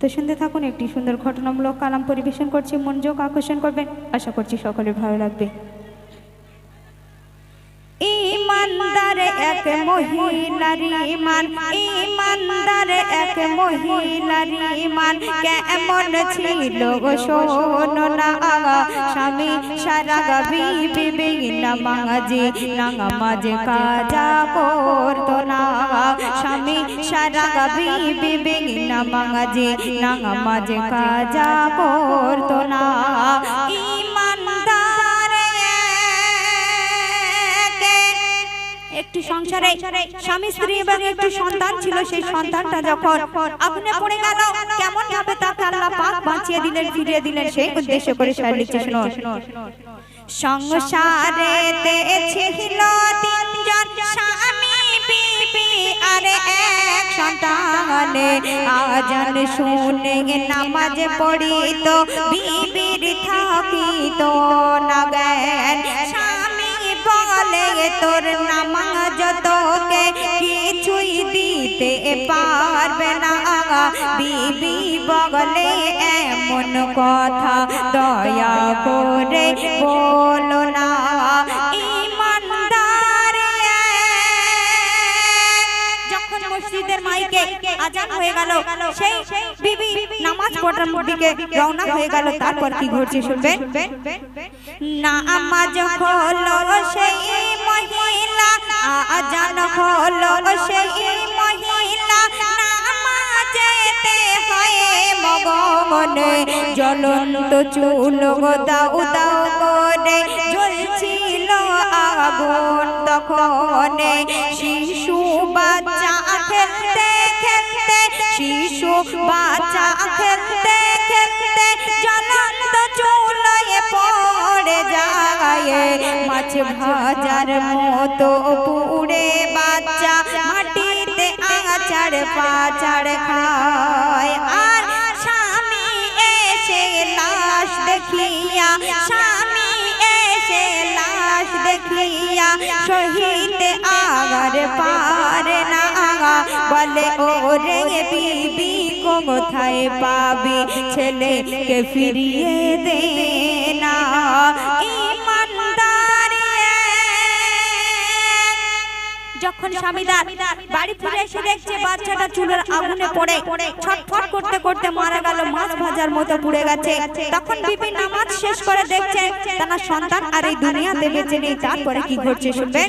তো শুনতে থাকুন একটি সুন্দর ঘটনামূলক কালাম পরিবেশন করছি, মনোযোগ আকর্ষণ করবেন। আশা করছি সকলের ভালো লাগবে। ইমানদার এক মহিলার ইমান, ইমানদার এক মহিলার ইমান। কেমন ছিল গো শোনো না স্বামী সারা গাবি বিবি নামাজে নামাজে কাজা করতো না স্বামী সারা গাবি বিবি নামাজে নামাজে কাজা করতো না ইমানদার একটি সংসারে স্বামী স্ত্রী এবং একটি সন্তান ছিল, সেই সন্তানটা যখন আগুনে পড়ে গেল কেমন ভাবে তাকে আল্লাহ পাক বাঁচিয়ে দিলেন, ফিরিয়ে দিলেন, সেই উদ্দেশ্য করে শায়র লিখছে শুনুন সংসারেতে ছিল তিনজন স্বামী, বিবি আর এক সন্তানে। আজান শুনে নামাজ পড়িত, বিবির থাকিত না জ্ঞান। বলে, তোর নামাজ তোকে কিছুই দিতে পারবে না। বিবি বগলে এমন কথা দয়া করে বলো না। মাইকে আজান হয়ে গেল। সেই বিবি নামাজ পড়ার দিকে রওনা হয়ে গেল। তারপর কি ঘটছে শুনবেন? নামাজ হলো সেই মহিলা, আজান হলো সেই মহিলা। মগমনে, জ্বলন্ত করে। জ্বলছিল আগুন শিশু বাচ্চা খেলতে খেলতে, শিশু বাচ্চা খেলতে খেলতে জ্বলন্ত চুলায় পড়ে যায়। মাছ ভাজার মতো পুড়ে বাচ্চা মাটিতে আচার পাচার খায়। আর স্বামী এসে লাশ দেখিয়া, স্বামী এসে লাশ দেখিয়া শহীদ আগার না বলে, ওরে বিবি, কোথায় পাবি ছেলেকে ফিরিয়ে দে না? যখন স্বামীদার বাড়ি ফিরে এসে দেখছে বাচ্চাটা চুলের আগুনে পড়ে, ছটফট করতে করতে মারা গেল, মাছ ভাজার মতো পুড়ে গেছে। তখন বিবি নামাজ শেষ করে দেখছে, তার সন্তান আর এই দুনিয়াতে বেঁচে নেই। তারপরে কি ঘটছে শুনবেন?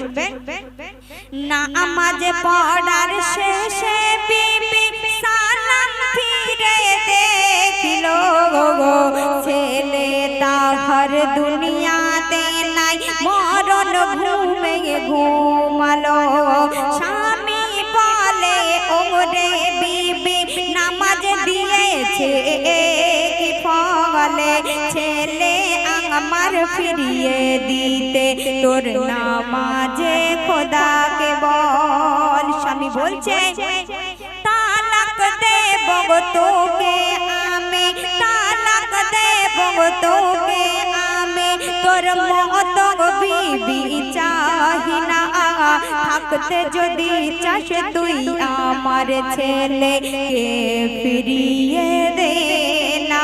নামাজে পড়ার শেষে বিবি সালাম ফিরে দেখিল ছেলে, তাহার দুনিয়াতে নাই। মরণ ঘুমে ঘুমালো। স্বামী বলে, ওরে বিবি, নামাজ দিয়েছে ফলে ছেলে আমার ফিরিয়ে দিতে। তোর নামাজে খোদাকে বল। স্বামী বলছে, তালাক দেব তোকে আমি, তালাক দেব তোকে আমি। তোর মত বিবি চাহি না। থাকতে যদি চাস তুই আমার ছেলে ফিরিয়ে দে না।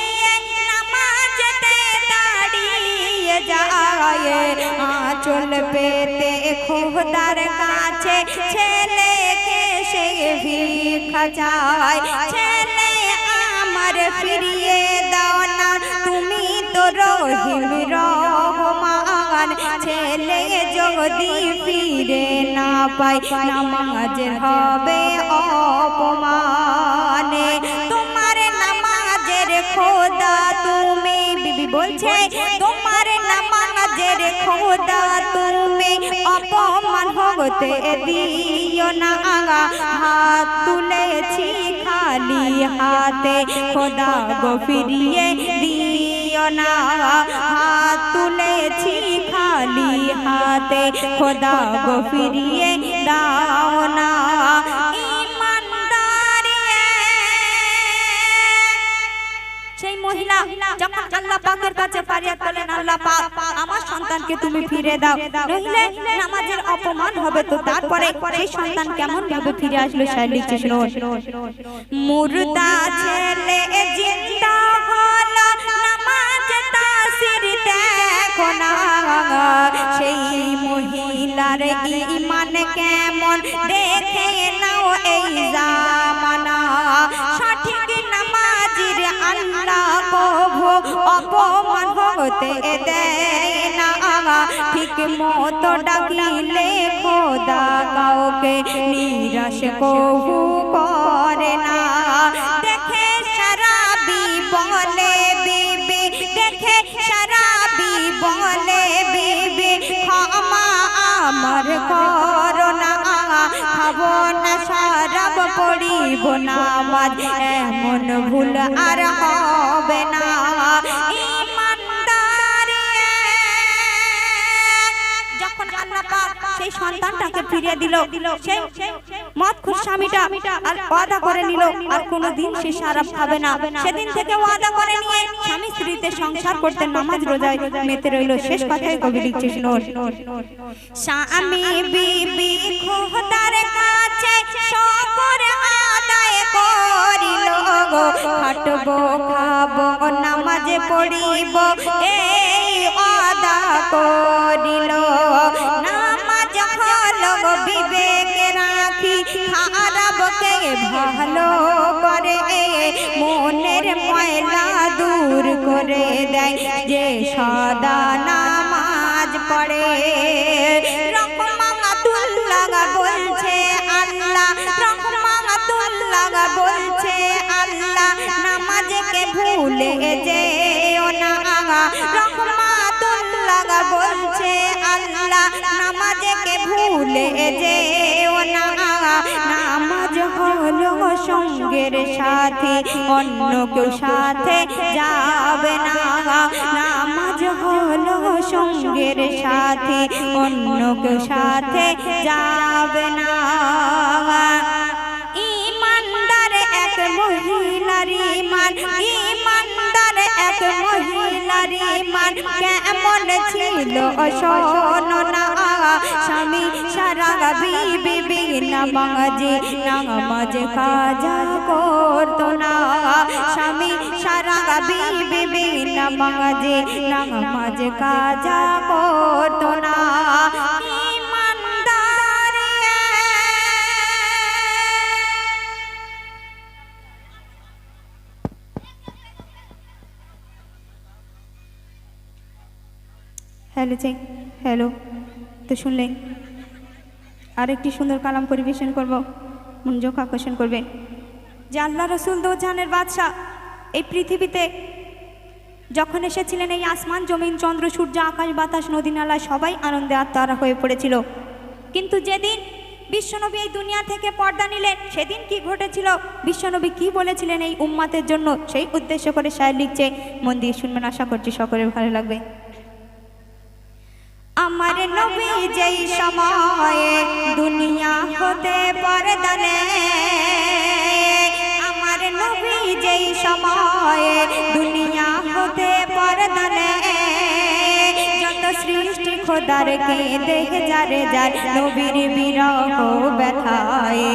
দাঁড়িয়ে যায় আঁচল পেতে খোদার কাছে ছেলেকে সে ভিক্ষা চায়। ছেলে আমার ফিরিয়ে দাও না, তুমি তো রহিম রহমান। ছেলে যদি ফিরে না পাই নামাজের হবে অপমানে। তোমার নামাজের খোদা তুমি, বিবি বলছে তুমি অপমান হতে দিও না হাত তুলেছি খালি হাতে, খোদা গো ফিরিয়ে দিও না হাত তুলেছি খালি হাতে, খোদা গো ফিরিয়ে দাও। যখন আল্লাহ পাকের কাছে ফারিয়াদ করলেন, আল্লাহ পাক আমার সন্তানকে তুমি ফিরে দাও। নইলে নামাজের অপমান হবে তো, তারপরে সেই সন্তান কেমন ভাবে ফিরে আসলো লিখছে শুনুন মুর্দা ছেলে জিন্দা হলো, নামাজ তাসির দেখো না। সেই মহিলার ইমান কেমন, দেখে নাও এই জামানা। অপমান হতে দেয় না ঠিক মতো ডাকিলে খোদা কাউকে নিরাশ কভু করে না। দেখে সারাবি বলে বিবি, দেখে সারাবি বলে বিবি আমার করোনা খাব না সারাব পড়িব না আমার এমন ভুল আর হবে না। সেই সন্তানটাকে ফিরিয়ে দিল। সেই স্বামীটা আর ওয়াদা করে নিল। আর কোনোদিন সে শারাপ খাবে না। সেদিন থেকে ওয়াদা করে নিয়ে স্বামী স্ত্রীতে সংসার করতে নামাজ রোজায় মেতে রইল। শেষ কবি লিখছে স্বামী বিবি খোদার কাছে আদায় করিল গো। নামাজ পড়িব, এই আদা করিল। গো বিবেক রাখি খারাপকে ভালো করে মনের ময়লা দূর করে দেয়, যে সদা নামাজ পড়ে। বলছে আল্লাহ, নামাজকে ভুলে যেও না। রহমাতুল্লাহ বলছে নামাজকে ভুলে যেও না। নামাজ হলো সঙ্গের সাথে, অন্য কেউ সাথে যাবে না। নামাজ হলো সঙ্গের সাথে, অন্য কেউ সাথে যাবে না। কেমন ছিল শোনো স্বামী সারা বিবি নামাজে নামাজে কাজা করতো না। স্বামী সারা বিবি নামাজে নামাজ কাজা করতো না। Hello check hello. তো শুনলেন আরেকটি সুন্দর কালাম পরিবেশন করব, মনোযোগ আকর্ষণ করবে। যে আল্লাহ রসুল দোজানের বাদশাহ, এই পৃথিবীতে যখন এসেছিলেন এই আসমান জমিন, চন্দ্র, সূর্য, আকাশ, বাতাস, নদী, নালা, সবাই আনন্দে আত্মারা হয়ে পড়েছিল। কিন্তু যেদিন বিশ্বনবী এই দুনিয়া থেকে পর্দা নিলেন, সেদিন কি ঘটেছিল? বিশ্বনবী কি বলেছিলেন এই উম্মাতের জন্য? সেই উদ্দেশ্য করে শায়ের লিখছে, মন দিয়ে শুনবেন, আশা করছি সকলের ভালো লাগবে। আমার নবী যেই সময়ে দুনিয়া হতে পরদানে, আমার নবী যেই সময়ে দুনিয়া হতে পরদানে, যত সৃষ্টি খোদার কে দেখে যারে যার নবীর বিরহ ব্যথায়,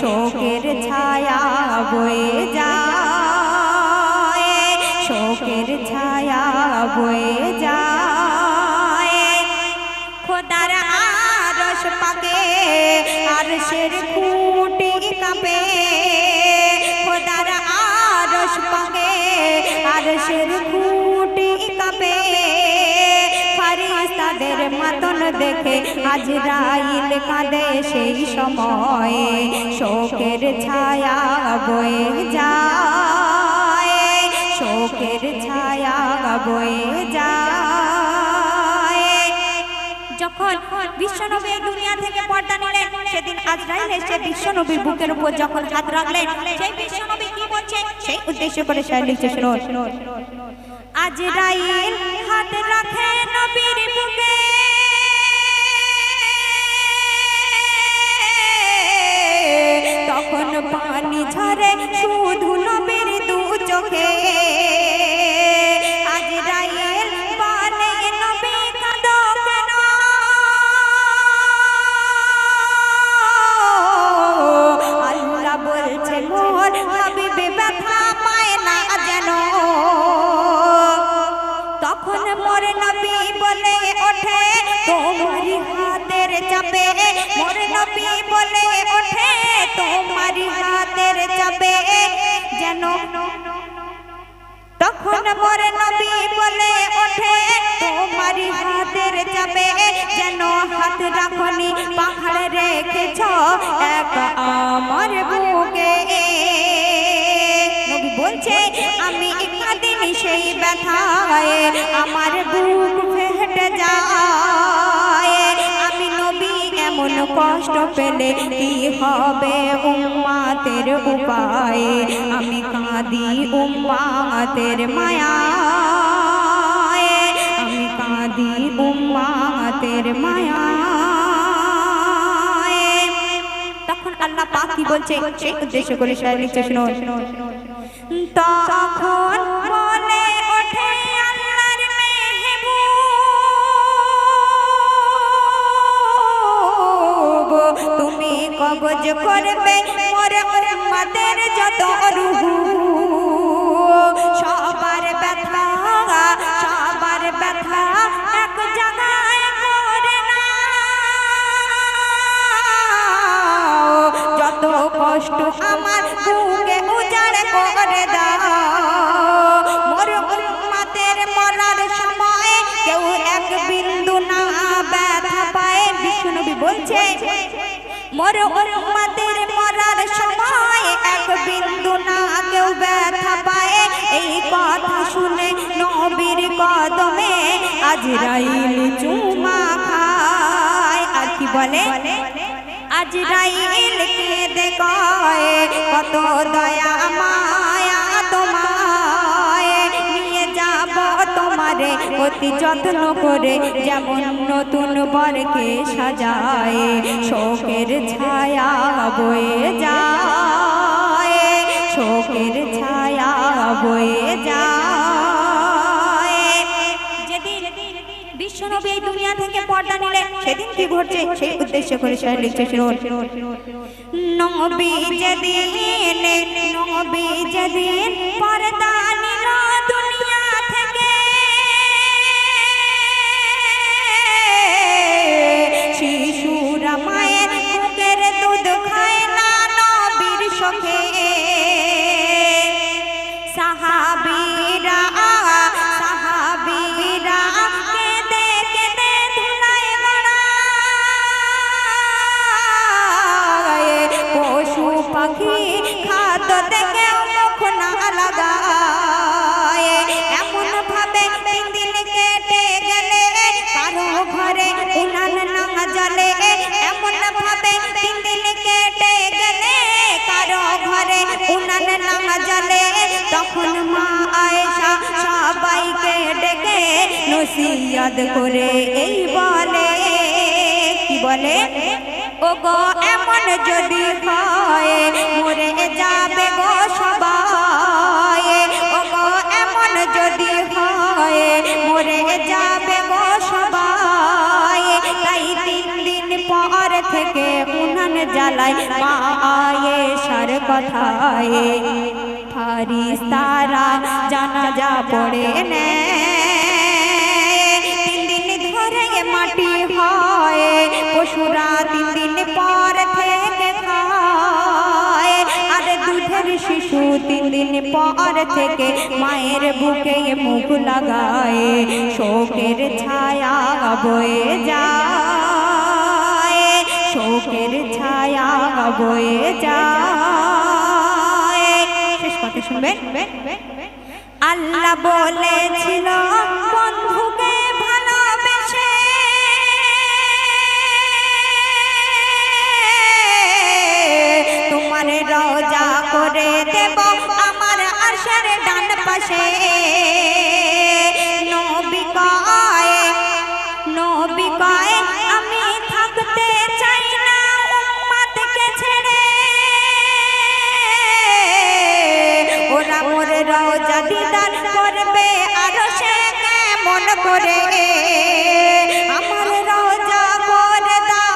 শোকের ছায়া বয়ে যায়, শোকের ছায়া বয়ে যায়। আরশের খুঁটি কাঁপে। ফারিস্তাদের মাতন দেখে আজরাইল কাঁদে সেই সময়ে। শোকের ছায়া বয়ে যায়। শোকের ছায়া বয়ে যায়। যখন বিশ্বনবী এসে বিশ্বনবীর বুকের উপর যখন হাত রাখলেন, সেই বিশ্বনবী কি সেই উদ্দেশ্য করে শায়র লিখছে শুনুন আজরাইল হাত রাখে নবীর বুকে। তখন পানি ঝরে শুধু নবীর দু চোখে। রাখনি পাহাড়ে রেখেছ, এক আমার বুকে। বলছে, আমি কাঁদিন সেই ব্যথায় আমার বুক ফেটে যায়। আমি নবী, এমন কষ্ট পেলে কি হবে উম্মাতের উপায়? আমি কাঁদি উম্মাতের মায়া আমি কাঁদি উম্মাতের মায়া আল্লাহ পাক কি বলছে? সেই উদ্দেশ্য করে সবাই লিখছে শুনুন তখন বলে ওঠে আল্লাহর মেহবুব, তুমি কবজ করবে মোরে উম্মতের যত রুহু কষ্ট আমার বুকে উজাড় করে দাও। মোর উম্মতের মরার সময় কেউ এক বিন্দু না ব্যথা পায় বিষ্ণুনবী বলছে মোর উম্মতের মরার সময় এক বিন্দু না কেউ ব্যথা পায়। এই কথা শুনে নবীর কদমে আজরাইল চুমা খায়। আর কি বলে? আজরাইল কেঁদে কয় কত দয়া মায়া তোমায়। নিয়ে যাব তোমারে অতি যত্ন করে, যেমন নতুন বরকে সাজায়। শোকের ছায়া বয়ে যায়, শোকের ছায়া বয়ে যায়। এই দুনিয়া থেকে পর্দা নিলে সেদিন কি ঘটছে? সেই উদ্দেশ্য করে সে লিখছে শুনুন নবী যেদিন নবী যেদিন পর্দা পাখি খাদ্য থেকে মুখ না লাগায় এমন ভাবে দিন কেটে গেলে কারও ঘরে উনান না জ্বলে। এমন ভাবে দিন কেটে গেলে কারও ঘরে উনান না জ্বলে। তখন মা আয়েশা সবাইকে ডেকে নসিয়াদ করে এই বলে, কি বলে? ও গো এমন যদি হয় কথায়। ফারিস তারা জানাজা পড়ে নে তিন দিন ধরে মাটি হয়। পশুরা তিন দিন পর থেকে খায়। আর দুধের শিশু তিন দিন পর থেকে মায়ের বুকে মুখ লাগায়। শোকের ছায়া বয়ে যায়। শোকের ছায়া বয়ে যায়। শুনবেন আল্লাহ বলেছিল বন্ধুকে ভালোবেসে তোমার রোজা করে দেব আমার আশার ডান পাশে। করে আমার রোজা করে দাও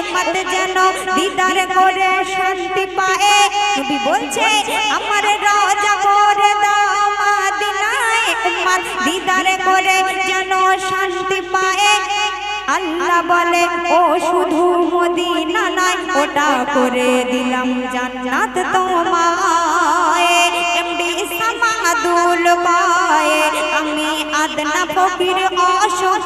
উম্মত যেন দিদার করে শান্তি পায়। নবী বলছে, আমার রোজা করে দাও উম্মত দিদার করে যেন শান্তি পায়। আল্লাহ বলে, ও শুধু মদিনা নয়, ওটা করে দিলাম জান্নাত তোমায়। এমডি সামাদুল বা আদনা ফকির অসহায়।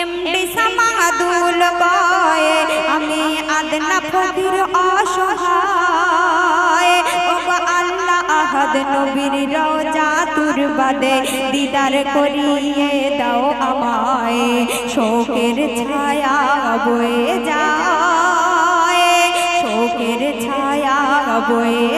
এমডি সামাদুল পায়ে আমি আদনা ফকির অসহায়। ও আল্লাহ আহাদ নবীর রোজা তুরবাদে দিদার করিয়ে দাও আমায়। শোকের ছায়া বয়ে যায় শোকের ছায়া বয়ে